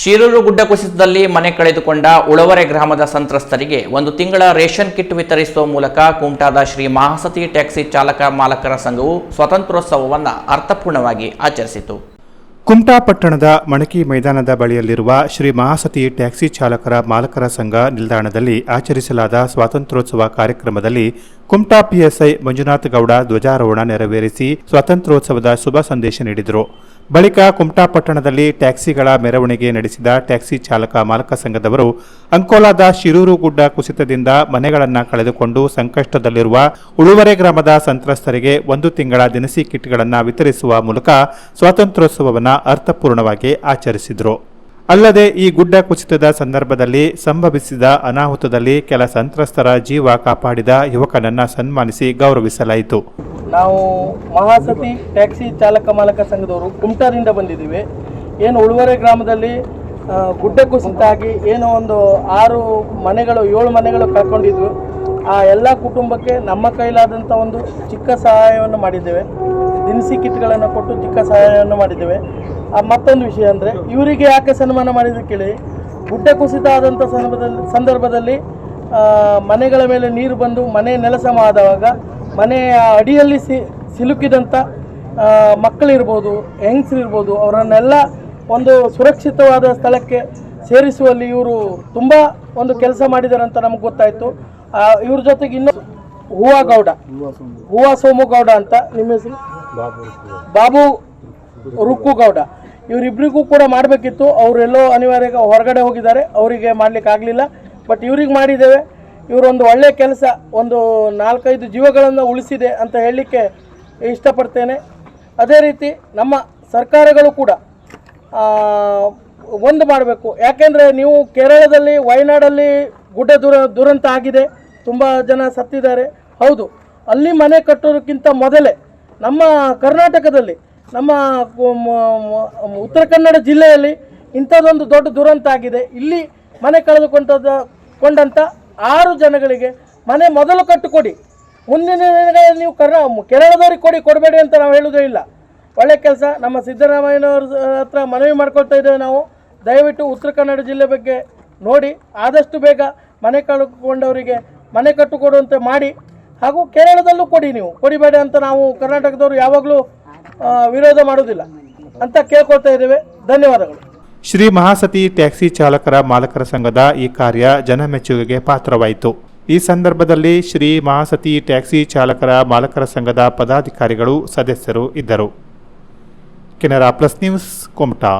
ಶೀರೂರು ಗುಡ್ಡ ಕುಸಿತದಲ್ಲಿ ಮನೆ ಕಳೆದುಕೊಂಡ ಉಳವರೆ ಗ್ರಾಮದ ಸಂತ್ರಸ್ತರಿಗೆ ಒಂದು ತಿಂಗಳ ರೇಷನ್ ಕಿಟ್ ವಿತರಿಸುವ ಮೂಲಕ ಕುಮಟಾದ ಶ್ರೀ ಮಹಾಸತಿ ಟ್ಯಾಕ್ಸಿ ಚಾಲಕ ಮಾಲಕರ ಸಂಘವು ಸ್ವಾತಂತ್ರ್ಯೋತ್ಸವವನ್ನು ಅರ್ಥಪೂರ್ಣವಾಗಿ ಆಚರಿಸಿತು. ಕುಮಟಾ ಪಟ್ಟಣದ ಮಣಕಿ ಮೈದಾನದ ಬಳಿಯಲ್ಲಿರುವ ಶ್ರೀ ಮಹಾಸತಿ ಟ್ಯಾಕ್ಸಿ ಚಾಲಕರ ಮಾಲಕರ ಸಂಘ ನಿಲ್ದಾಣದಲ್ಲಿ ಆಚರಿಸಲಾದ ಸ್ವಾತಂತ್ರ್ಯೋತ್ಸವ ಕಾರ್ಯಕ್ರಮದಲ್ಲಿ ಕುಮಟಾ ಪಿಎಸ್ಐ ಮಂಜುನಾಥ ಗೌಡ ಧ್ವಜಾರೋಹಣ ನೆರವೇರಿಸಿ ಸ್ವಾತಂತ್ರ್ಯೋತ್ಸವದ ಶುಭ ಸಂದೇಶ ನೀಡಿದರು. ಬಳಿಕ ಕುಮಟಾ ಪಟ್ಟಣದಲ್ಲಿ ಟ್ಯಾಕ್ಸಿಗಳ ಮೆರವಣಿಗೆ ನಡೆಸಿದ ಟ್ಯಾಕ್ಸಿ ಚಾಲಕ ಮಾಲಕ ಸಂಘದವರು ಅಂಕೋಲಾದ ಶಿರೂರು ಗುಡ್ಡ ಕುಸಿತದಿಂದ ಮನೆಗಳನ್ನು ಕಳೆದುಕೊಂಡು ಸಂಕಷ್ಟದಲ್ಲಿರುವ ಉಳುವರೆ ಗ್ರಾಮದ ಸಂತ್ರಸ್ತರಿಗೆ ಒಂದು ತಿಂಗಳ ದಿನಸಿ ಕಿಟ್ಗಳನ್ನು ವಿತರಿಸುವ ಮೂಲಕ ಸ್ವಾತಂತ್ರ್ಯೋತ್ಸವವನ್ನು ಅರ್ಥಪೂರ್ಣವಾಗಿ ಆಚರಿಸಿದರು. ಅಲ್ಲದೆ ಈ ಗುಡ್ಡ ಕುಸಿತದ ಸಂದರ್ಭದಲ್ಲಿ ಸಂಭವಿಸಿದ ಅನಾಹುತದಲ್ಲಿ ಕೆಲ ಸಂತ್ರಸ್ತರ ಜೀವ ಕಾಪಾಡಿದ ಯುವಕನನ್ನು ಸನ್ಮಾನಿಸಿ ಗೌರವಿಸಲಾಯಿತು. ನಾವು ಮಹಾಸತಿ ಟ್ಯಾಕ್ಸಿ ಚಾಲಕ ಮಾಲಕ ಸಂಘದವರು ಕುಮಟಾದಿಂದ ಬಂದಿದ್ದೀವಿ. ಏನು ಉಳುವರೆ ಗ್ರಾಮದಲ್ಲಿ ಗುಡ್ಡ ಕುಸಿತ ಆಗಿ ಏನೋ ಒಂದು ಆರು ಮನೆಗಳು ಏಳು ಮನೆಗಳು ಕಳ್ಕೊಂಡಿದ್ವು. ಆ ಎಲ್ಲ ಕುಟುಂಬಕ್ಕೆ ನಮ್ಮ ಕೈಲಾದಂಥ ಒಂದು ಚಿಕ್ಕ ಸಹಾಯವನ್ನು ಮಾಡಿದ್ದೇವೆ. ದಿನಸಿ ಕಿಟ್ಗಳನ್ನು ಕೊಟ್ಟು ಚಿಕ್ಕ ಸಹಾಯವನ್ನು ಮಾಡಿದ್ದೇವೆ. ಆ, ಮತ್ತೊಂದು ವಿಷಯ ಅಂದರೆ ಇವರಿಗೆ ಯಾಕೆ ಸನ್ಮಾನ ಮಾಡಿದ ಕೇಳಿ. ಗುಡ್ಡ ಕುಸಿತ ಆದಂಥ ಸಂದರ್ಭದಲ್ಲಿ ಸಂದರ್ಭದಲ್ಲಿ ಮನೆಗಳ ಮೇಲೆ ನೀರು ಬಂದು ಮನೆ ನೆಲಸಮ ಆದವಾಗ ಮನೆಯ ಅಡಿಯಲ್ಲಿ ಸಿ ಸಿಲುಕಿದಂಥ ಮಕ್ಕಳಿರ್ಬೋದು, ಹೆಂಗಸರಿರ್ಬೋದು, ಅವರನ್ನೆಲ್ಲ ಒಂದು ಸುರಕ್ಷಿತವಾದ ಸ್ಥಳಕ್ಕೆ ಸೇರಿಸುವಲ್ಲಿ ಇವರು ತುಂಬ ಒಂದು ಕೆಲಸ ಮಾಡಿದ್ದಾರೆ ಅಂತ ನಮ್ಗೆ ಗೊತ್ತಾಯಿತು. ಇವ್ರ ಜೊತೆಗೆ ಇನ್ನೂ ಹೂವಾ ಗೌಡ. ಹೂವಾ ಸೋಮು ಗೌಡ ಅಂತ ನಿಮ್ಮ ಹೆಸರು? ಬಾಬು ರುಕ್ಕು ಗೌಡ ಇವರಿಬ್ಬರಿಗೂ ಕೂಡ ಮಾಡಬೇಕಿತ್ತು. ಅವರೆಲ್ಲೋ ಅನಿವಾರ್ಯ ಹೊರಗಡೆ ಹೋಗಿದ್ದಾರೆ. ಅವರಿಗೆ ಮಾಡಲಿಕ್ಕೆ ಆಗಲಿಲ್ಲ ಬಟ್ ಇವ್ರಿಗೆ ಮಾಡಿದ್ದೇವೆ. ಇವರೊಂದು ಒಳ್ಳೆಯ ಕೆಲಸ, ಒಂದು ನಾಲ್ಕೈದು ಜೀವಗಳನ್ನು ಉಳಿಸಿದೆ ಅಂತ ಹೇಳಲಿಕ್ಕೆ ಇಷ್ಟಪಡ್ತೇನೆ. ಅದೇ ರೀತಿ ನಮ್ಮ ಸರ್ಕಾರಗಳು ಕೂಡ ಒಂದು ಮಾಡಬೇಕು. ಯಾಕೆಂದರೆ ನೀವು ಕೇರಳದಲ್ಲಿ, ವಯನಾಡಲ್ಲಿ ಗುಡ್ಡ ದುರ, ದುರಂತ ಆಗಿದೆ. ತುಂಬ ಜನ ಸತ್ತಿದ್ದಾರೆ. ಹೌದು, ಅಲ್ಲಿ ಮನೆ ಕಟ್ಟೋದಕ್ಕಿಂತ ಮೊದಲೇ ನಮ್ಮ ಕರ್ನಾಟಕದಲ್ಲಿ, ನಮ್ಮ ಉತ್ತರ ಕನ್ನಡ ಜಿಲ್ಲೆಯಲ್ಲಿ ಇಂಥದ್ದೊಂದು ದೊಡ್ಡ ದುರಂತ ಆಗಿದೆ. ಇಲ್ಲಿ ಮನೆ ಕಳೆದುಕೊಂಡದ ಕೊಂಡಂಥ ಆರು ಜನಗಳಿಗೆ ಮನೆ ಮೊದಲು ಕಟ್ಟಿಕೊಡಿ. ಮುಂದಿನ ದಿನಗಳಲ್ಲಿ ನೀವು ಕರ್ನಾ ಕೇರಳದವ್ರಿಗೆ ಕೊಡಿ, ಕೊಡಬೇಡಿ ಅಂತ ನಾವು ಹೇಳೋದೇ ಇಲ್ಲ. ಒಳ್ಳೆ ಕೆಲಸ. ನಮ್ಮ ಸಿದ್ದರಾಮಯ್ಯನವ್ರ ಹತ್ರ ಮನವಿ ಮಾಡ್ಕೊಳ್ತಾ ಇದ್ದೇವೆ ನಾವು. ದಯವಿಟ್ಟು ಉತ್ತರ ಕನ್ನಡ ಜಿಲ್ಲೆ ಬಗ್ಗೆ ನೋಡಿ. ಆದಷ್ಟು ಬೇಗ ಮನೆ ಕಳ್ಕೊಂಡವರಿಗೆ ಮನೆ ಕಟ್ಟಿಕೊಡುವಂತೆ ಮಾಡಿ. ಹಾಗೂ ಕೇರಳದಲ್ಲೂ ಕೊಡಿ ನೀವು. ಕೊಡಿಬೇಡಿ ಅಂತ ನಾವು ಕರ್ನಾಟಕದವರು ಯಾವಾಗಲೂ ವಿರೋಧ ಮಾಡೋದಿಲ್ಲ ಅಂತ ಕೇಳ್ಕೊಳ್ತಾ ಇದ್ದೇವೆ. ಧನ್ಯವಾದಗಳು. ಶ್ರೀ ಮಹಾಸತಿ ಟ್ಯಾಕ್ಸಿ ಚಾಲಕರ ಮಾಲಕರ ಸಂಘದ ಈ ಕಾರ್ಯ ಜನಮೆಚ್ಚುಗೆಗೆ ಪಾತ್ರವಾಯಿತು. ಈ ಸಂದರ್ಭದಲ್ಲಿ ಶ್ರೀ ಮಹಾಸತಿ ಟ್ಯಾಕ್ಸಿ ಚಾಲಕರ ಮಾಲಕರ ಸಂಘದ ಪದಾಧಿಕಾರಿಗಳು ಸದಸ್ಯರು ಇದ್ದರು. Canara plus news, Kumta.